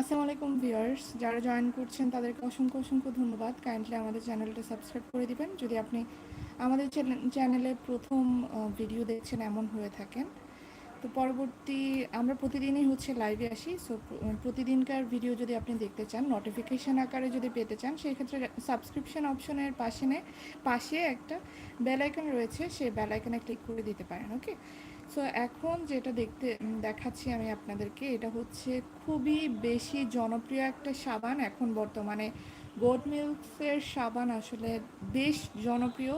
আসসালামু আলাইকুম ভিউয়ার্স, যারা জয়েন করছেন তাদেরকে অসংখ্য অসংখ্য ধন্যবাদ। কাইন্ডলি আমাদের চ্যানেলটা সাবস্ক্রাইব করে দিবেন। যদি আপনি আমাদের চ্যানেলে প্রথম ভিডিও দেখছেন এমন হয়ে থাকেন, তো পরবর্তী আমরা প্রতিদিনই হচ্ছে লাইভে আসি। সো প্রতিদিনকার ভিডিও যদি আপনি দেখতে চান নোটিফিকেশান আকারে যদি পেতে চান, সেই ক্ষেত্রে সাবস্ক্রিপশন অপশনের পাশে পাশে একটা বেল রয়েছে, সেই বেল ক্লিক করে দিতে পারেন ওকে সো এখন যেটা দেখতে দেখাচ্ছি আমি আপনাদেরকে, এটা হচ্ছে খুবই বেশি জনপ্রিয় একটা সাবান। এখন বর্তমানে গোট মিল্কসের সাবান আসলে বেশ জনপ্রিয়।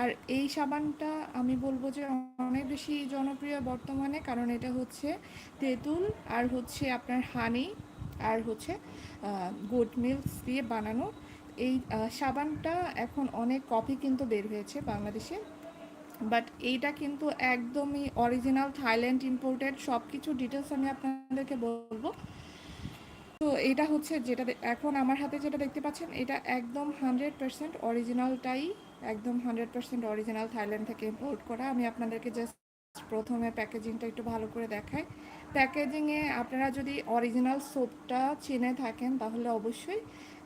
আর এই সাবানটা আমি বলব যে অনেক বেশি জনপ্রিয় বর্তমানে, কারণ এটা হচ্ছে তেঁতুল আর হচ্ছে আপনার হানি আর হচ্ছে গোট মিল্কস দিয়ে বানানো। এই সাবানটা এখন অনেক কপি কিন্তু বের হয়েছে বাংলাদেশে। বাট এইটা কিন্তু একদমই অরিজিনাল থাইল্যান্ড ইম্পোর্টেড সব কিছু ডিটেলস আমি আপনাদেরকে বলব। তো এটা হচ্ছে যেটা এখন আমার হাতে যেটা দেখতে পাচ্ছেন, এটা একদম হান্ড্রেড পার্সেন্ট অরিজিনালটাই একদম হান্ড্রেড পার্সেন্ট অরিজিনাল থাইল্যান্ড থেকে ইম্পোর্ট করা। আমি আপনাদেরকে জাস্ট প্রথমে প্যাকেজিংটা একটু ভালো করে দেখাই। প্যাকেজিংয়ে আপনারা যদি অরিজিনাল সোপটা চিনে থাকেন, তাহলে অবশ্যই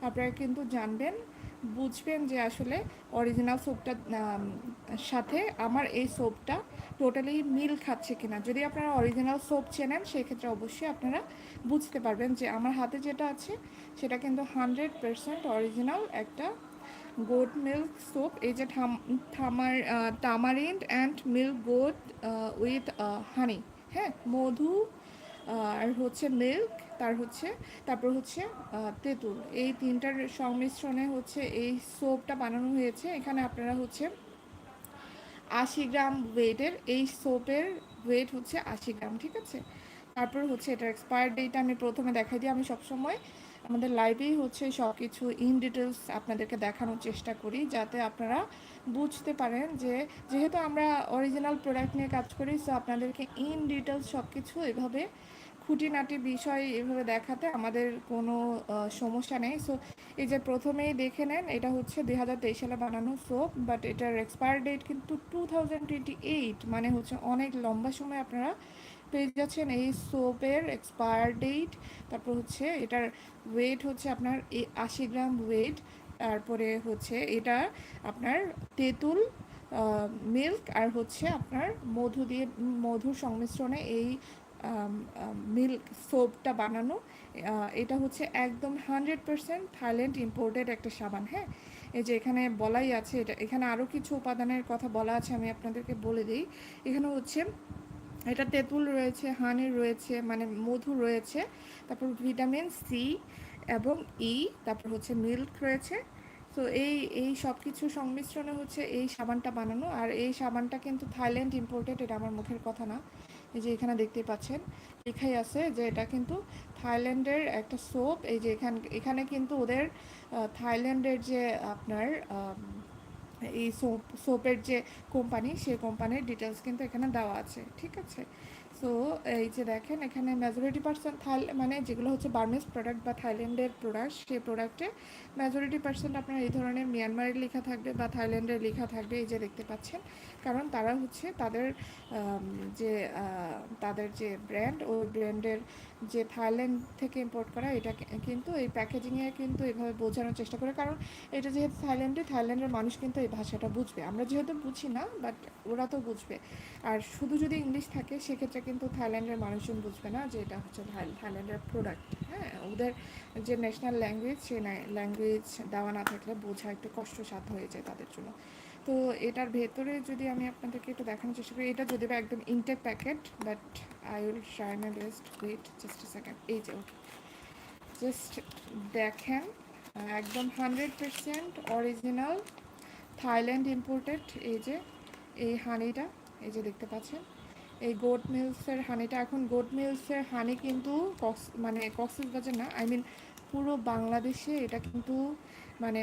আপনারা কিন্তু জানবেন বুঝবেন যে আসলে অরিজিনাল সোপটার সাথে আমার এই সোপটা টোটালি মিল খাচ্ছে কিনা। যদি আপনারা অরিজিনাল সোপ চেনেন, সেক্ষেত্রে অবশ্যই আপনারা বুঝতে পারবেন যে আমার হাতে যেটা আছে, সেটা কিন্তু হান্ড্রেড পারসেন্ট অরিজিনাল একটা গোট মিল্ক সোপ এই যে থামার tamarind and milk goat with honey হ্যাঁ মধু আর হচ্ছে মিল্ক তার হচ্ছে, তারপর হচ্ছে তেঁতুল। এই তিনটার সংমিশ্রণে হচ্ছে এই সোপটা বানানো হয়েছে। এখানে আপনারা হচ্ছে আশি গ্রাম ওয়েটের এই সোপের ওয়েট হচ্ছে আশি গ্রাম, ঠিক আছে? তারপর হচ্ছে এটার এক্সপায়ার ডেট আমি প্রথমে দেখাই দিই। আমি সবসময় আমাদের লাইভেই হচ্ছে সব কিছু ইন ডিটেলস আপনাদেরকে দেখানোর চেষ্টা করি, যাতে আপনারা বুঝতে পারেন যে, যেহেতু আমরা অরিজিনাল প্রোডাক্ট নিয়ে কাজ করি সো আপনাদেরকে ইন ডিটেলস সব কিছু এভাবে খুঁটিনাটি বিষয় এভাবে দেখাতে আমাদের কোনো সমস্যা নেই। সো এই যে প্রথমেই দেখে নেন, এটা হচ্ছে দুই হাজার তেইশ সালে বানানো সোপ বাট এটার এক্সপায়ার ডেট কিন্তু টু মানে হচ্ছে অনেক লম্বা সময় আপনারা পেয়ে যাচ্ছেন এই সোপের এক্সপায়ার ডেট তারপর হচ্ছে এটার ওয়েট হচ্ছে আপনার এই আশি গ্রাম ওয়েট তারপরে হচ্ছে এটা আপনার তেঁতুল মিল্ক আর হচ্ছে আপনার মধু দিয়ে, মধুর সংমিশ্রণে এই মিল্ক সোপটা বানানো। এটা হচ্ছে একদম হান্ড্রেড পারসেন্ট থাইল্যান্ড ইম্পোর্টেড একটা সাবান হ্যাঁ? এই যে এখানে বলাই আছে, এটা এখানে আরও কিছু উপাদানের কথা বলা আছে, আমি আপনাদেরকে বলে দিই। এখানে হচ্ছে, এটা তেঁতুল রয়েছে হানি রয়েছে মানে মধু রয়েছে, তারপর ভিটামিন সি এবং ই, তারপর হচ্ছে মিল্ক রয়েছে। তো এই এই সব কিছু সংমিশ্রণে হচ্ছে এই সাবানটা বানানো, আর এই সাবানটা কিন্তু থাইল্যান্ড ইম্পোর্টেড এটা আমার মুখের কথা না। এই যে এখানে দেখতে পাচ্ছেন, লেখাই আছে যে এটা কিন্তু থাইল্যান্ডের একটা সোপ। এই যে এখান, এখানে কিন্তু ওদের থাইল্যান্ডের যে আপনার এই সোপ, সোপের যে কোম্পানি সেই কোম্পানির ডিটেলস কিন্তু এখানে দেওয়া আছে, ঠিক আছে? সো এই যে দেখেন, এখানে মেজরিটি পার্সেন্ট থাই মানে যেগুলো হচ্ছে বার্মিস প্রোডাক্ট বা থাইল্যান্ডের প্রোডাক্ট সেই প্রোডাক্টে মেজরিটি পার্সেন্ট আপনার এই ধরনের মিয়ানমারের লেখা থাকবে বা থাইল্যান্ডের লেখা থাকবে। এই যে দেখতে পাচ্ছেন কারণ তারা হচ্ছে তাদের যে তাদের যে ব্র্যান্ড ওই ব্র্যান্ডের যে থাইল্যান্ড থেকে ইম্পোর্ট করা, এটা কিন্তু এই প্যাকেজিংয়ে কিন্তু এভাবে বোঝানোর চেষ্টা করে। কারণ এটা যেহেতু থাইল্যান্ডে থাইল্যান্ডের মানুষ কিন্তু এই ভাষাটা বুঝবে। আমরা যেহেতু বুঝি না বাট ওরা তো বুঝবে। আর শুধু যদি ইংলিশ থাকে, সেক্ষেত্রে কিন্তু থাইল্যান্ডের মানুষজন বুঝবে না যে এটা হচ্ছে থাইল্যান্ডের প্রোডাক্ট হ্যাঁ ওদের যে ন্যাশনাল ল্যাঙ্গুয়েজ সেই ল্যাঙ্গুয়েজ দেওয়া না থাকলে বোঝা একটু কষ্টসাধ্য হয়ে যায় তাদের জন্য। তো এটার ভেতরে যদি আমি আপনাদেরকে একটু দেখানোর চেষ্টা করি, এটা যদি বা একদম intact packet but I will try my best wait just second এই যে ওকে জাস্ট দেখেন, একদম hundred percent original Thailand imported এই যে, এই হানিটা এই যে দেখতে পাচ্ছেন। এই গোট মিলসের হানিটা এখন গোট মিলসের হানি কিন্তু কক্স মানে কক্সেস বাজার না আই মিন পুরো বাংলাদেশে এটা কিন্তু মানে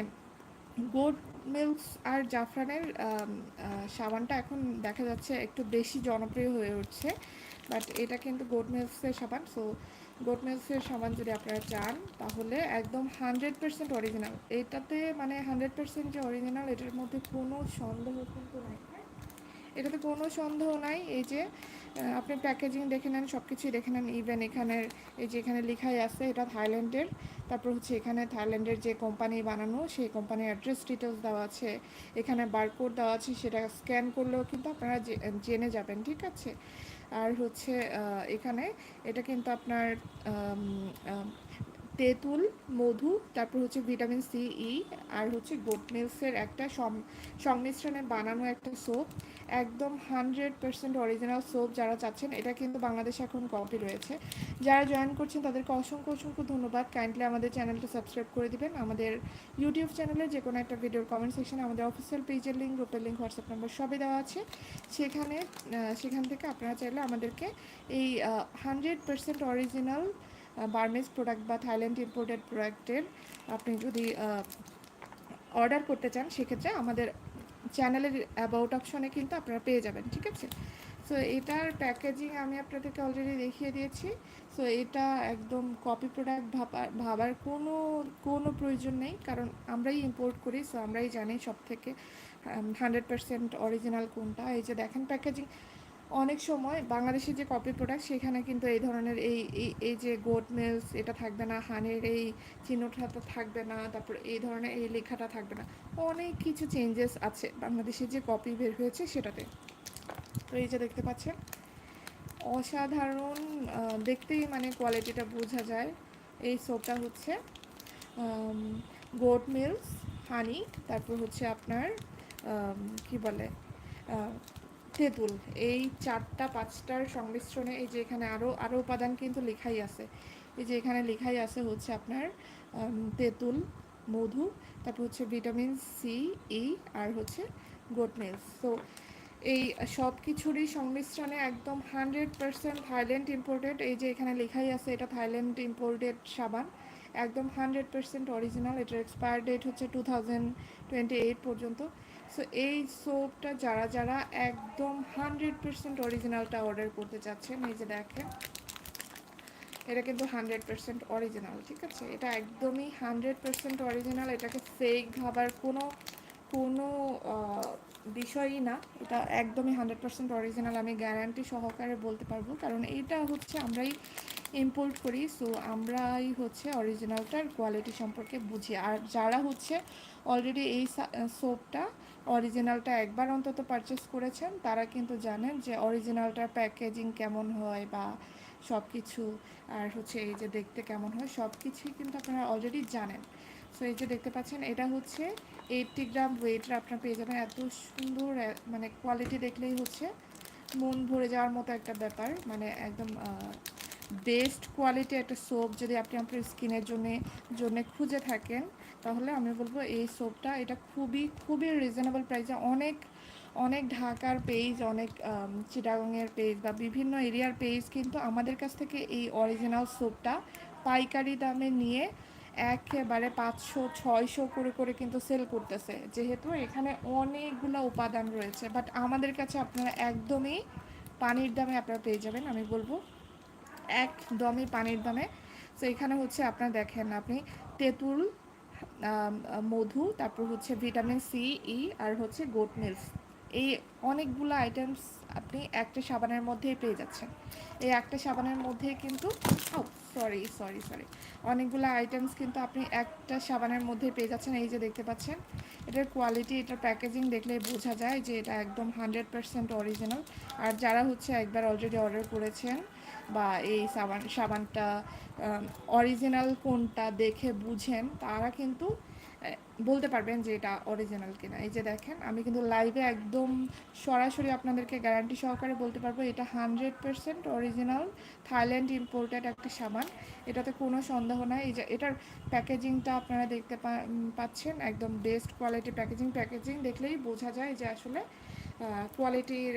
গোট মিল্কস আর জাফরানের সাবানটা এখন দেখা যাচ্ছে একটু বেশি জনপ্রিয় হয়ে উঠছে, বাট এটা কিন্তু গোট মিল্কসের সাবান, সো গোট মিল্কসের সাবান যদি আপনারা চান, তাহলে একদম হান্ড্রেড পার্সেন্ট অরিজিনাল। এটাতে মানে হান্ড্রেড পার্সেন্ট যে অরিজিনাল, এটার মধ্যে কোনো সন্দেহ কিন্তু নাই। এটাতে কোনো সন্দেহ নাই, এই যে আপনি প্যাকেজিং দেখে নেন সব কিছুই দেখে নেন ইভেন এখানের এই যে এখানে লেখাই আছে, এটা থাইল্যান্ডের। তারপর হচ্ছে এখানে থাইল্যান্ডের যে কোম্পানি বানানো, সেই কোম্পানির অ্যাড্রেস ডিটেলস দেওয়া আছে, এখানে বারকোড দেওয়া আছে, সেটা স্ক্যান করলেও কিন্তু আপনারা জেনে যাবেন, ঠিক আছে? আর হচ্ছে এখানে এটা কিন্তু আপনার তেঁতুল, মধু, তারপর হচ্ছে ভিটামিন সি ই আর হচ্ছে গোট একটা সংমিশ্রণে বানানো একটা সোপ একদম হান্ড্রেড পার্সেন্ট অরিজিনাল সোপ যারা চাচ্ছেন, এটা কিন্তু বাংলাদেশে এখন কপি রয়েছে। যারা জয়েন করছেন, তাদেরকে অসংখ্য অসংখ্য ধন্যবাদ। কাইন্ডলি আমাদের চ্যানেলটা সাবস্ক্রাইব করে দিবেন। আমাদের ইউটিউব চ্যানেলে যে কোনো একটা ভিডিওর কমেন্ট সেকশনে আমাদের অফিসিয়াল পেজের লিঙ্ক গ্রুপের লিঙ্ক হোয়াটসঅ্যাপ নাম্বার সবই দেওয়া আছে। সেখানে সেখান থেকে আপনারা চাইলে আমাদেরকে এই hundred percent original Burmese product বা থাইল্যান্ড ইম্পোর্টেড প্রোডাক্টের আপনি যদি অর্ডার করতে চান, সেক্ষেত্রে আমাদের চ্যানেলের অ্যাবাউট অপশনে কিন্তু আপনারা পেয়ে যাবেন, ঠিক আছে? সো এটার প্যাকেজিং আমি আপনাদেরকে অলরেডি দেখিয়ে দিয়েছি। সো এটা একদম কপি প্রোডাক্ট ভাবার ভাবার কোনো কোনো প্রয়োজন নেই, কারণ আমরাই ইম্পোর্ট করি সো আমরাই জানি সব থেকে হান্ড্রেড পারসেন্ট অরিজিনাল কোনটা। এই যে দেখেন প্যাকেজিং অনেক সময় বাংলাদেশের যে কপি প্রোডাক্ট সেখানে কিন্তু এই ধরনের এই, এই- যে গোট মিলস এটা থাকবে না হানের এই চিহ্নটা থাকবে না, তারপর এই ধরনের এই লেখাটা থাকবে না। অনেক কিছু চেঞ্জেস আছে বাংলাদেশের যে কপি বের হয়েছে সেটাতে। তো এই যে দেখতে পাচ্ছেন, অসাধারণ দেখতেই মানে কোয়ালিটিটা বোঝা যায়। এই সোপটা হচ্ছে গোট মিলস হানি তারপর হচ্ছে আপনার কি বলে তেঁতুল এই চারটা, পাঁচটার সংমিশ্রণে এই যে এখানে আরও আরও উপাদান কিন্তু লেখাই আছে। এই যে এখানে লেখাই আছে হচ্ছে আপনার তেঁতুল, মধু, তারপর হচ্ছে ভিটামিন সি ই আর হচ্ছে গোট তো এই সব কিছুরই সংমিশ্রণে একদম হান্ড্রেড পার্সেন্ট থাইল্যান্ড ইম্পোর্টেড এই যে এখানে লেখাই আছে এটা থাইল্যান্ড ইম্পোর্টেড সাবান। একদম হান্ড্রেড পার্সেন্ট অরিজিনাল এটার এক্সপায়ার ডেট হচ্ছে টু থাউজেন্ড টোয়েন্টি এইট পর্যন্ত। সো এই সোপটা যারা যারা একদম হান্ড্রেড পার্সেন্ট অরিজিনালটা অর্ডার করতে চাচ্ছেন, এই যে দেখেন, এটা কিন্তু হান্ড্রেড পার্সেন্ট অরিজিনাল ঠিক আছে? এটা একদমই হান্ড্রেড পার্সেন্ট অরিজিনাল এটাকে ফেক ভাবার কোনো কোনো বিষয়ই না। এটা একদমই হান্ড্রেড পার্সেন্ট অরিজিনাল আমি গ্যারান্টি সহকারে বলতে পারব। কারণ এটা হচ্ছে আমরাই ইম্পোর্ট করি সো আমরাই হচ্ছে অরিজিনালটার কোয়ালিটি সম্পর্কে বুঝি। আর যারা হচ্ছে অলরেডি এই সোপটা অরিজিনালটা একবার অন্তত পারচেস করেছেন, তারা কিন্তু জানেন যে অরিজিনালটার প্যাকেজিং কেমন হয় বা সব কিছু আর হচ্ছে এই যে দেখতে কেমন হয় সব কিছুই কিন্তু আপনারা অলরেডি জানেন। সো এই যে দেখতে পাচ্ছেন, এটা হচ্ছে এইটটি গ্রাম ওয়েটের আপনারা পেয়ে যাবেন। এত সুন্দর মানে কোয়ালিটি দেখলেই হচ্ছে মন ভরে যাওয়ার মতো একটা ব্যাপার। মানে একদম বেস্ট কোয়ালিটি একটা সোপ যদি আপনি আপনার স্কিনের জন্য জন্য খুঁজে থাকেন তাহলে আমি বলব এই সোপটা এটা খুবই খুবই রিজনেবল প্রাইসে অনেক অনেক ঢাকার পেজ অনেক চিটাগংয়ের পেজ বা বিভিন্ন এরিয়ার পেজ কিন্তু আমাদের কাছ থেকে এই অরিজিনাল সোপটা পাইকারি দামে নিয়ে একেবারে পাঁচশো, ছয়শো করে করে কিন্তু সেল করতেছে। যেহেতু এখানে অনেকগুলো উপাদান রয়েছে বাট আমাদের কাছে আপনারা একদমই পানির দামে আপনারা পেয়ে যাবেন, আমি বলব একদমই পানির দামে। তো এখানে হচ্ছে, আপনারা দেখেন, আপনি তেঁতুল মধু, তারপর হচ্ছে ভিটামিন সি, ই, আর হচ্ছে গোট মিল্ক এই অনেকগুলো আইটেমস আপনি একটা সাবানের মধ্যেই পেয়ে যাচ্ছেন। এই একটা সাবানের মধ্যে কিন্তু সরি সরি সরি অনেকগুলো আইটেমস কিন্তু আপনি একটা সাবানের মধ্যেই পেয়ে যাচ্ছেন। এই যে দেখতে পাচ্ছেন, এটার কোয়ালিটি এটার প্যাকেজিং দেখলে বোঝা যায় যে এটা একদম হান্ড্রেড পার্সেন্ট অরিজিনাল আর যারা হচ্ছে একবার অলরেডি অর্ডার করেছেন বা এই সাবান, সাবানটা অরিজিনাল কোনটা দেখে বুঝেন, তারা কিন্তু বলতে পারবেন যে এটা অরিজিনাল কিনা। এই যে দেখেন, আমি কিন্তু লাইভে একদম সরাসরি আপনাদেরকে গ্যারান্টি সহকারে বলতে পারব, এটা hundred percent original Thailand imported একটা সাবান। এটাতে কোনো সন্দেহ নাই। এই যে, এটার প্যাকেজিংটা আপনারা দেখতে পাচ্ছেন, একদম বেস্ট কোয়ালিটি প্যাকেজিং প্যাকেজিং দেখলেই বোঝা যায় যে আসলে কোয়ালিটির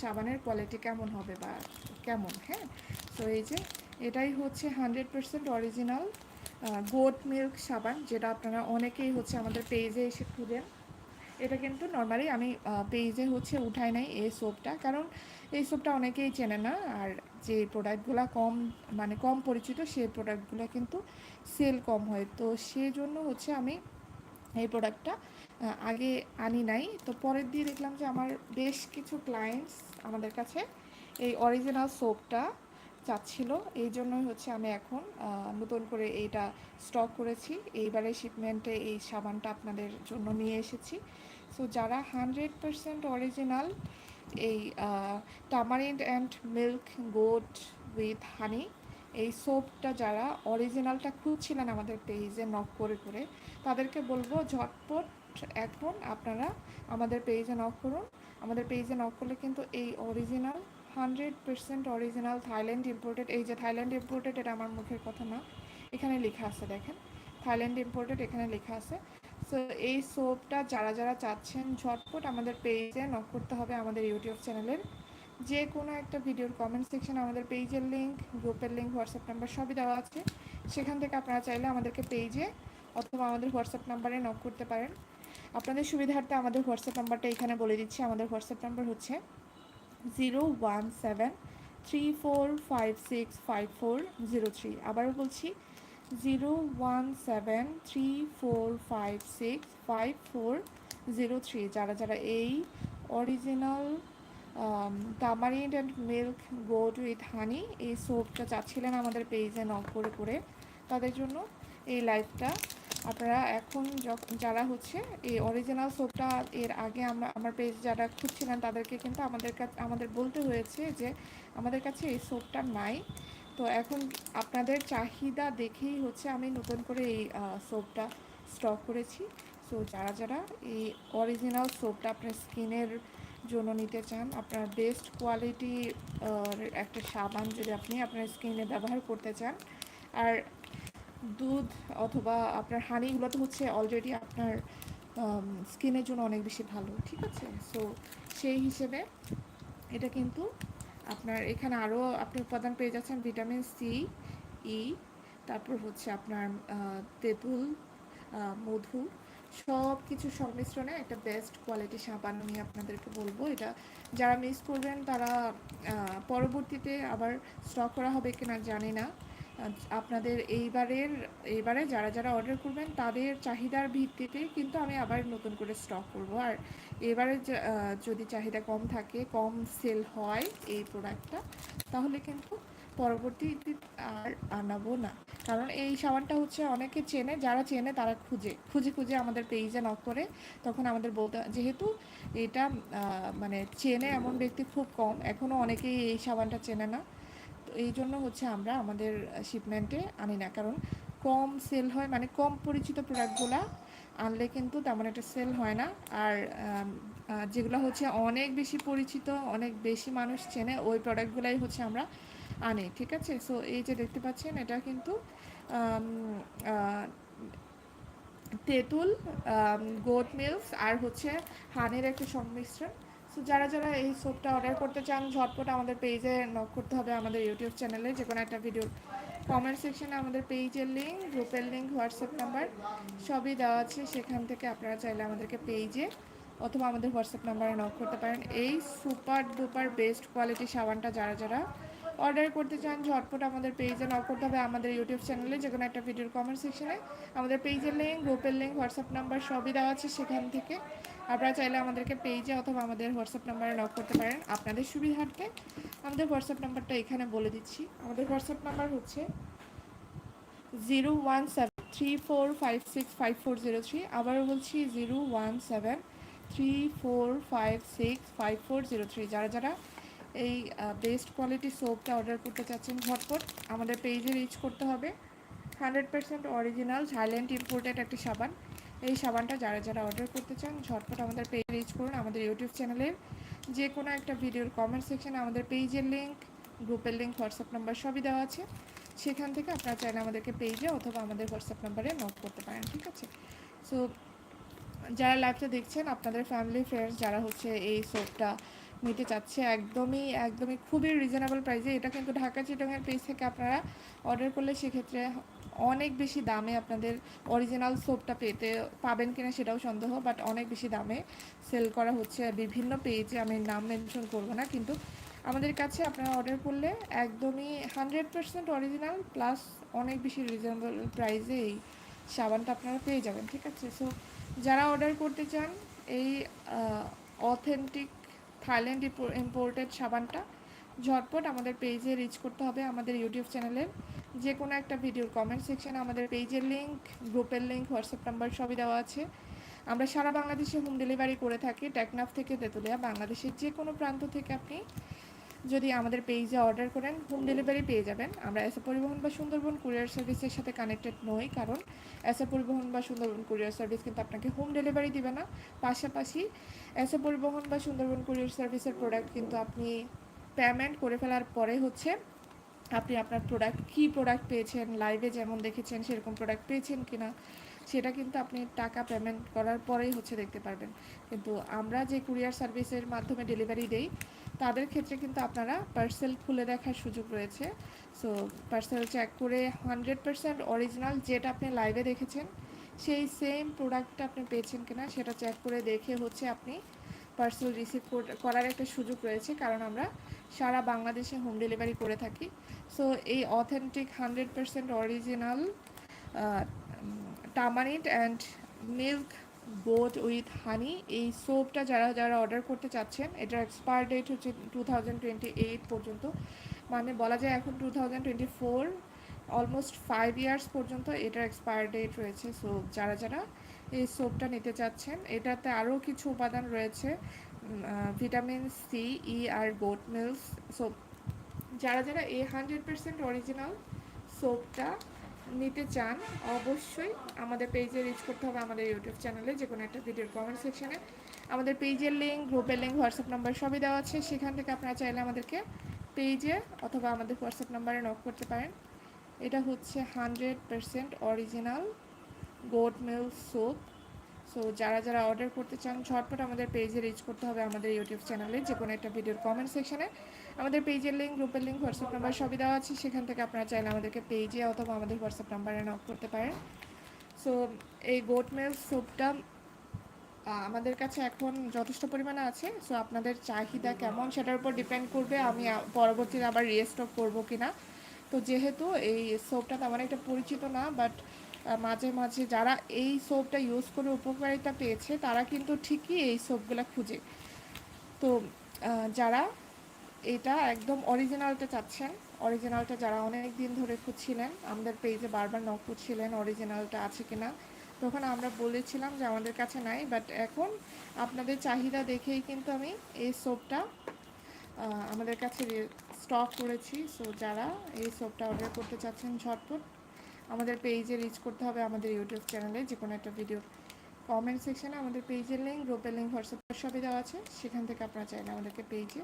সাবানের কোয়ালিটি কেমন হবে বা কেমন হ্যাঁ? তো এই যে এটাই হচ্ছে hundred percent original goat milk সাবান, যেটা আপনারা অনেকেই হচ্ছে আমাদের পেজে এসে খুঁজেন। এটা কিন্তু নর্মালি আমি পেজে হচ্ছে উঠাই নাই এই সোপটা কারণ এই সোপটা অনেকেই চেনে না, আর যে প্রোডাক্টগুলো কম মানে কম পরিচিত সেই প্রোডাক্টগুলো কিন্তু সেল কম হয়। তো সেই জন্য হচ্ছে আমি এই প্রোডাক্টটা আগে আনি নাই। তো পরের দিয়ে দেখলাম যে আমার বেশ কিছু ক্লায়েন্টস আমাদের কাছে এই অরিজিনাল সোপটা চাচ্ছিল। এই জন্যই হচ্ছে আমি এখন নতুন করে এইটা স্টক করেছি। এইবারে শিপমেন্টে এই সাবানটা আপনাদের জন্য নিয়ে এসেছি। সো যারা হান্ড্রেড পারসেন্ট অরিজিনাল এই tamarind and milk goat with honey এই সোপটা যারা অরিজিনালটা খুঁজছিলেন আমাদের পেজে নক করে করে, তাদেরকে বলব ঝটপট এখন আপনারা আমাদের পেজে নক করুন। আমাদের পেজে নক করলে কিন্তু এই original hundred percent original Thailand imported এই যে থাইল্যান্ড ইম্পোর্টেড এটা আমার মুখের কথা না, এখানে লেখা আছে দেখেন। থাইল্যান্ড ইম্পোর্টেড এখানে লেখা আছে। সো এই সোপটা যারা যারা চাচ্ছেন ঝটপট আমাদের পেজে নক করতে হবে আমাদের ইউটিউব চ্যানেলের যে কোনো একটা ভিডিওর কমেন্ট সেকশনে আমাদের পেজের লিঙ্ক গ্রুপের লিঙ্ক হোয়াটসঅ্যাপ নাম্বার সবই দেওয়া আছে। সেখান থেকে আপনারা চাইলে আমাদেরকে পেজে অথবা আমাদের হোয়াটসঅ্যাপ নাম্বারে নক করতে পারেন। আপনাদের সুবিধার্থে আমাদের হোয়াটসঅ্যাপ নাম্বারটা এখানে বলে দিচ্ছি। আমাদের হোয়াটসঅ্যাপ নাম্বার হচ্ছে zero one seven three four five six five four zero three আবারও বলছি zero one seven three four five six five four zero three যারা যারা এই original tamarind and milk goat with honey এই সোপটা চাচ্ছিলেন আমাদের পেজে নক করে করে। তাদের জন্য এই লাইভটা আপনারা এখন যখন যারা হচ্ছে, এই অরিজিনাল সোপটা এর আগে আমরা, আমার পেজ যারা খুঁজছিলেন, তাদেরকে কিন্তু আমাদের কাছে আমাদের বলতে হয়েছে যে, আমাদের কাছে এই সোপটা নাই। তো এখন আপনাদের চাহিদা দেখেই হচ্ছে আমি নতুন করে এই সোপটা স্টক করেছি। সো যারা যারা এই অরিজিনাল সোপটা আপনার স্কিনের জন্য নিতে চান, আপনার বেস্ট কোয়ালিটি একটা সাবান যদি আপনি আপনার স্কিনে ব্যবহার করতে চান, আর দুধ অথবা আপনার হানিগুলো তো হচ্ছে অলরেডি আপনার স্কিনের জন্য অনেক বেশি ভালো, ঠিক আছে? সো সেই হিসেবে এটা কিন্তু আপনার এখানে আরও আপনি উপাদান পেয়ে যাচ্ছেন ভিটামিন সি ই তারপর হচ্ছে আপনার তেঁতুল মধু সব কিছু সংমিশ্রণে একটা বেস্ট কোয়ালিটি সাবান আমি আপনাদেরকে বলব। এটা যারা মিস করবেন, তারা পরবর্তীতে আবার স্টক করা হবে কিনা জানি না। আপনাদের এইবারের, এইবারে যারা যারা অর্ডার করবেন, তাদের চাহিদার ভিত্তিতে কিন্তু আমি আবার নতুন করে স্টক করব। আর এবারে যদি চাহিদা কম থাকে, কম সেল হয় এই প্রোডাক্টটা তাহলে কিন্তু পরবর্তীতে আর আনাবো না। কারণ এই সাবানটা হচ্ছে অনেকে চেনে, যারা চেনে তারা খুঁজে। খুঁজে খুঁজে আমাদের পেজে নক করে তখন আমাদের বলতে যেহেতু এটা মানে চেনে এমন ব্যক্তি খুব কম এখনও অনেকেই এই সাবানটা চেনে না। তো এই জন্য হচ্ছে আমরা আমাদের শিপমেন্টে আনি না। কারণ কম সেল হয় মানে কম পরিচিত প্রোডাক্টগুলা আনলে কিন্তু তেমন একটা সেল হয় না। আর যেগুলো হচ্ছে অনেক বেশি পরিচিত, অনেক বেশি মানুষ চেনে, ওই প্রোডাক্টগুলাই হচ্ছে আমরা আনি, ঠিক আছে? সো এই যে দেখতে পাচ্ছেন, এটা কিন্তু তেঁতুল গোট মিল্কস আর হচ্ছে হানির একটা সংমিশ্রণ। সো যারা যারা এই সোপটা অর্ডার করতে চান, ঝটপট আমাদের পেজে নক করতে হবে আমাদের ইউটিউব চ্যানেলে যে কোনো একটা ভিডিওর কমেন্ট সেকশনে আমাদের পেজের লিঙ্ক গ্রুপের লিঙ্ক হোয়াটসঅ্যাপ নাম্বার সবই দেওয়া আছে। সেখান থেকে আপনারা চাইলে আমাদেরকে পেজে অথবা আমাদের হোয়াটসঅ্যাপ নাম্বারে নক করতে পারেন। এই সুপার ডুপার বেস্ট কোয়ালিটি সাবানটা যারা যারা অর্ডার করতে চান, ঝটপট আমাদের পেজে নক করতে হবে আমাদের ইউটিউব চ্যানেলে যে কোনো একটা ভিডিওর কমেন্ট সেকশনে আমাদের পেজের লিঙ্ক গ্রুপের লিঙ্ক হোয়াটসঅ্যাপ নাম্বার সবই দেওয়া আছে সেখান থেকে। আপনারা চাইলে আমাদেরকে পেজে অথবা আমাদের হোয়াটসঅ্যাপ নাম্বারে নক করতে পারেন আপনাদের সুবিধার্থে। আমাদের হোয়াটসঅ্যাপ নাম্বারটা এখানে বলে দিচ্ছি। আমাদের হোয়াটসঅ্যাপ নাম্বার হচ্ছে zero one seven three four five six five four zero three আবারও বলছি zero one seven three four five six five four zero three যারা যারা এই বেস্ট কোয়ালিটি সোপটা অর্ডার করতে চাচ্ছেন ঝটপট। আমাদের পেজে রিচ করতে হবে। Hundred percent original Thailand imported একটি সাবান। এই সাবানটা যারা যারা অর্ডার করতে চান, ঝটপট আমাদের পেজ রিচ করুন। আমাদের ইউটিউব চ্যানেলের যে কোনো একটা ভিডিওর কমেন্ট সেকশনে আমাদের পেজের লিঙ্ক গ্রুপের লিঙ্ক হোয়াটসঅ্যাপ নাম্বার সবই দেওয়া আছে। সেখান থেকে আপনারা চাইলে আমাদেরকে পেজে অথবা আমাদের হোয়াটসঅ্যাপ নাম্বারে নোট করতে পারেন, ঠিক আছে? সো যারা লাইভটা দেখছেন, আপনাদের ফ্যামিলি ফ্রেন্ডস যারা হচ্ছে এই সোপটা নিতে চাচ্ছে একদমই একদমই খুবই রিজনেবল প্রাইসে এটা কিন্তু ঢাকা চিটংয়ের পেজ থেকে আপনারা অর্ডার করলে সেক্ষেত্রে অনেক বেশি দামে আপনাদের অরিজিনাল সোপটা পেতে পাবেন কিনা সেটাও সন্দেহ বাট অনেক বেশি দামে সেল করা হচ্ছে। বিভিন্ন পেজে আমি নাম মেনশন করব না, কিন্তু আমাদের কাছে আপনারা অর্ডার করলে একদমই হান্ড্রেড পার্সেন্ট অরিজিনাল প্লাস অনেক বেশি রিজনেবল প্রাইসে এই সাবানটা আপনারা পেয়ে যাবেন, ঠিক আছে? সো যারা অর্ডার করতে চান, এই অথেন্টিক থাইল্যান্ড ইম্পোর্টেড সাবানটা। ঝটপট আমাদের পেজে রিচ করতে হবে আমাদের ইউটিউব চ্যানেলের যে কোনো একটা ভিডিওর কমেন্ট সেকশানে আমাদের পেজের লিঙ্ক গ্রুপের লিঙ্ক হোয়াটসঅ্যাপ নাম্বার সবই দেওয়া আছে। আমরা সারা বাংলাদেশে হোম ডেলিভারি করে থাকি টেকনাফ থেকে তেঁতুলিয়া, বাংলাদেশের যে কোনো প্রান্ত থেকে আপনি যদি আমাদের পেজে অর্ডার করেন হোম ডেলিভারি পেয়ে যাবেন। আমরা এসে পরিবহন বা সুন্দরবন কুরিয়ার সার্ভিসের সাথে কানেক্টেড নই, কারণ এসে পরিবহন বা সুন্দরবন কুরিয়ার সার্ভিস কিন্তু আপনাকে হোম ডেলিভারি দিবে না। পাশাপাশি এসে পরিবহন বা সুন্দরবন কুরিয়ার সার্ভিসের প্রোডাক্ট কিন্তু আপনি পেমেন্ট করে ফেলার পরে হচ্ছে আপনি আপনার প্রোডাক্ট কী প্রোডাক্ট পেয়েছেন লাইভে যেমন দেখেছেন, সেরকম প্রোডাক্ট পেয়েছেন কিনা সেটা কিন্তু আপনি টাকা পেমেন্ট করার পরেই হচ্ছে দেখতে পারবেন। কিন্তু আমরা যে কুরিয়ার সার্ভিসের মাধ্যমে ডেলিভারি দেই, তাদের ক্ষেত্রে কিন্তু আপনারা পার্সেল খুলে দেখার সুযোগ রয়েছে। সো পার্সেল চেক করে হান্ড্রেড পার্সেন্ট অরিজিনাল যেটা আপনি লাইভে দেখেছেন, সেই সেম প্রোডাক্টটা আপনি পেয়েছেন কিনা সেটা চেক করে দেখে হচ্ছে আপনি পার্সেল রিসিভ করার একটা সুযোগ রয়েছে। কারণ আমরা সারা বাংলাদেশে হোম ডেলিভারি করে থাকি। সো এই authentic hundred percent original tamarind and milk goat with honey এই সোপটা যারা যারা অর্ডার করতে চাচ্ছেন, এটার এক্সপায়ার ডেট হচ্ছে টু থাউজেন্ড টোয়েন্টি এইট পর্যন্ত। মানে বলা যায় এখন two thousand twenty four almost five years পর্যন্ত এটার এক্সপায়ার ডেট রয়েছে। সো যারা যারা এই সোপটা নিতে চাচ্ছেন, এটাতে আরও কিছু উপাদান রয়েছে। ভিটামিন সি ই আর গোট মিলস সোপ যারা যারা এ হান্ড্রেড পার্সেন্ট অরিজিনাল সোপটা নিতে চান, অবশ্যই আমাদের পেজে রিচ করতে হবে আমাদের ইউটিউব চ্যানেলে যে কোনো একটা ভিডিওর কমেন্ট সেকশানে আমাদের পেজের লিঙ্ক গ্রুপের লিঙ্ক হোয়াটসঅ্যাপ নাম্বার সবই দেওয়া আছে। সেখান থেকে আপনারা চাইলে আমাদেরকে পেজে অথবা আমাদের হোয়াটসঅ্যাপ নাম্বারে নক করতে পারেন। এটা হচ্ছে hundred percent original goat milk soap so যারা যারা অর্ডার করতে চান, ঝটপট আমাদের পেজে রিচ করতে হবে আমাদের ইউটিউব চ্যানেলে যে কোনো একটা ভিডিওর কমেন্ট সেকশনে আমাদের পেজের লিঙ্ক গ্রুপের লিঙ্ক হোয়াটসঅ্যাপ নাম্বার সবই দেওয়া আছে। সেখান থেকে আপনারা চাইলে আমাদেরকে পেজে অথবা আমাদের হোয়াটসঅ্যাপ নাম্বারে নক করতে পারেন। সো এই গোট মিল্ক স্যুপটা আমাদের কাছে এখন যথেষ্ট পরিমাণে আছে। সো আপনাদের চাহিদা কেমন সেটার উপর ডিপেন্ড করবে। আমি পরবর্তীতে আবার রিস্টক করব কি না তো যেহেতু এই সোপটা তেমন একটা পরিচিত না বাট মাঝে মাঝে যারা এই সোপটা ইউজ করে উপকারিতা পেয়েছে, তারা কিন্তু ঠিকই এই সোপগুলো খুঁজে। তো যারা এটা একদম অরিজিনালটা চাচ্ছেন অরিজিনালটা যারা অনেক দিন ধরে খুঁজছিলেন, আমাদের পেজে বারবার নক খুঁজছিলেন অরিজিনালটা আছে কিনা, তখন আমরা বলেছিলাম যে আমাদের কাছে নাই বাট এখন আপনাদের চাহিদা দেখেই কিন্তু আমি এই সোপটা আমাদের কাছে স্টক করেছি। সো যারা এই সোপটা অর্ডার করতে চাচ্ছেন ঝটপট আমাদের পেজে রিচ করতে হবে আমাদের ইউটিউব চ্যানেলে যে কোনো একটা ভিডিও কমেন্ট সেকশানে আমাদের পেজের লিঙ্ক গ্রুপের লিঙ্ক হোয়াটসঅ্যাপ সবই দেওয়া আছে। সেখান থেকে আপনারা চাইলে আমাদেরকে পেজে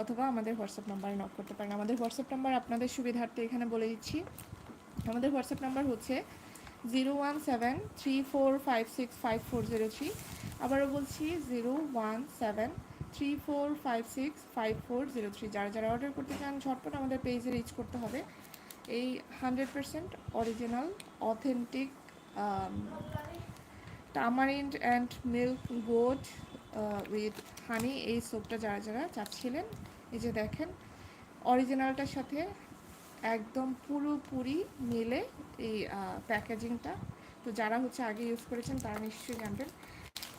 অথবা আমাদের হোয়াটসঅ্যাপ নাম্বারে নক করতে পারেন। আমাদের হোয়াটসঅ্যাপ নাম্বার আপনাদের সুবিধার্থে এখানে বলে দিচ্ছি। আমাদের হোয়াটসঅ্যাপ নাম্বার হচ্ছে zero one seven three four five six five four zero three আবারও বলছি zero one seven three four five six five four zero three যারা যারা অর্ডার করতে চান, ঝটপট আমাদের পেজে রিচ করতে হবে। এই hundred percent original authentic tamarind and milk goat with honey এই সোপটা যারা যারা চাচ্ছিলেন, এই যে দেখেন অরিজিনালটার সাথে একদম পুরোপুরি মিলে এই প্যাকেজিংটা তো যারা হচ্ছে আগে ইউজ করেছেন, তারা নিশ্চয়ই জানবেন।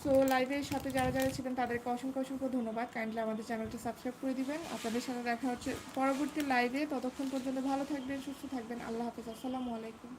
সো লাইভের সাথে যারা যারা ছিলেন, তাদেরকে অসংখ্য অসংখ্য ধন্যবাদ। কাইন্ডলি আমাদের চ্যানেলটা সাবস্ক্রাইব করে দিবেন। আপনাদের সাথে দেখা হচ্ছে পরবর্তী লাইভে ততক্ষণ পর্যন্ত ভালো থাকবেন, সুস্থ থাকবেন। আল্লাহ হাফিজ। আসসালামু আলাইকুম।